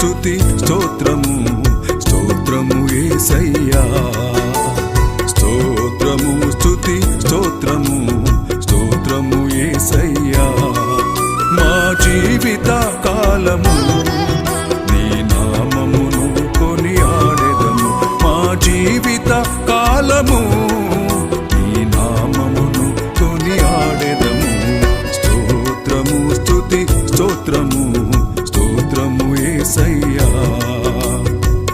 స్తుతి స్తోత్రము స్తోత్రము ఏసయ్యా. స్తోత్రము స్తుతి స్తోత్రము స్తోత్రము ఏసయ్యా. మా జీవిత కాలము నీ నామమును కొని ఆడెదము మా జీవిత కాలము యేసయ్యా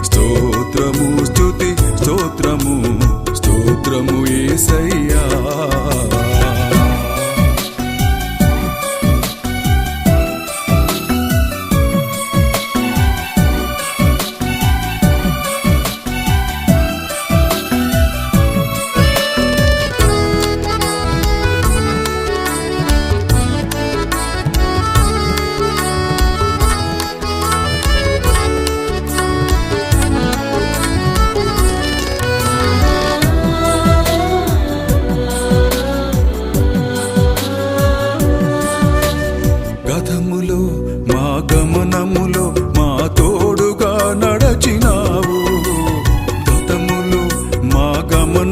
స్తోత్రము స్తుతి స్తోత్రము స్తోత్రము యేసయ్యా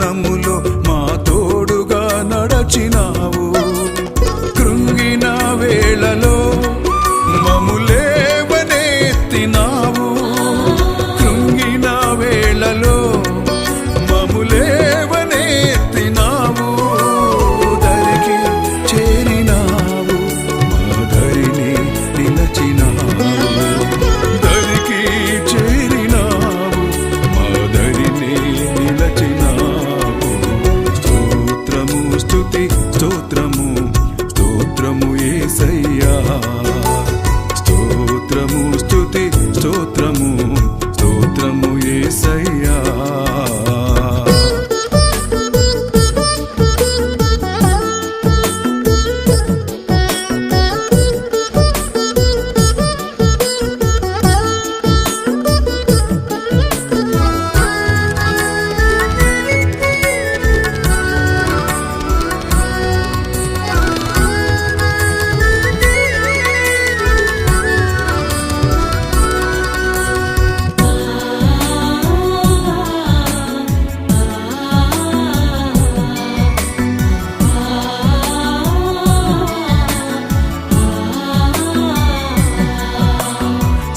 గమనములో Cristo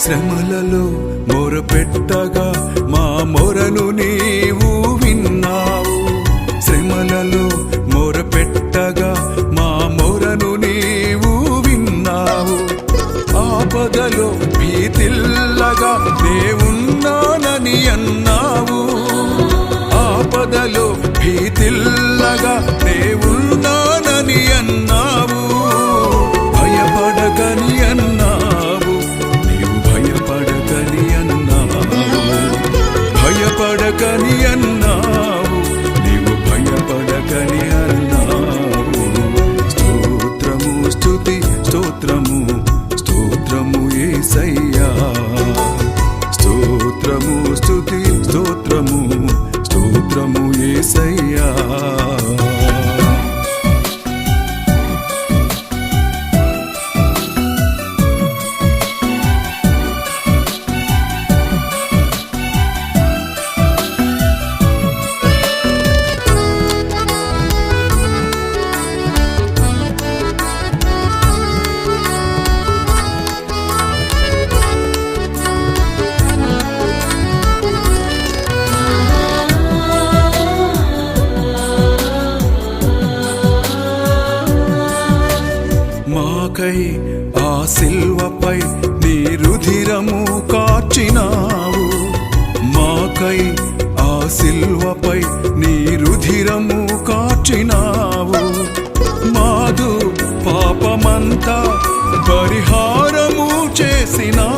శ్రమలలో మొరపెట్టగా మా మొరను నీవు విన్నావు. శ్రమలలో మొరపెట్టగా మా మొరను నీవు విన్నావు. ఆపదలో భీతిల్లగా దేవున్నానని అన్నావు. ఆపదలో భీతిల్లగా భయపడకని అన్నావు నీవు భయపడకని అన్నావు. స్తోత్రము స్థుతి స్తోత్రము స్తోత్రము ఏసయ్యా. స్తోత్రము స్థుతి స్తోత్రము స్తోత్రము ఏసయ్యా. మాకై ఆ సిల్వపై నీ రుధిరము కార్చినావు. మాకై ఆ సిల్వపై నీ రుధిరము కార్చినావు. మాదు పాపమంతా పరిహారము చేసినా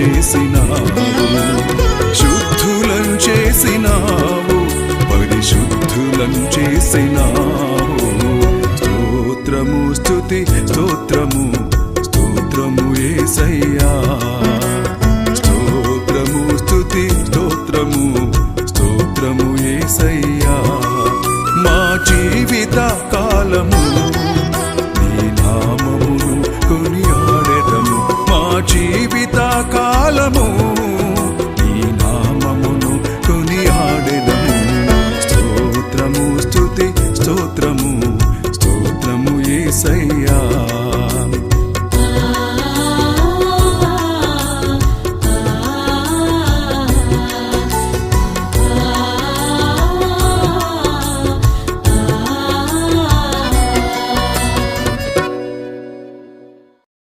చేసినావు. శుద్ధులను చేసినావు. పరిశుద్ధులను చేసినావు. స్తోత్రము స్థుతి స్తోత్రము స్తోత్రము ఏసయ్యా. స్తోత్రము స్థుతి స్తోత్రము స్తోత్రము ఏసయ్యా.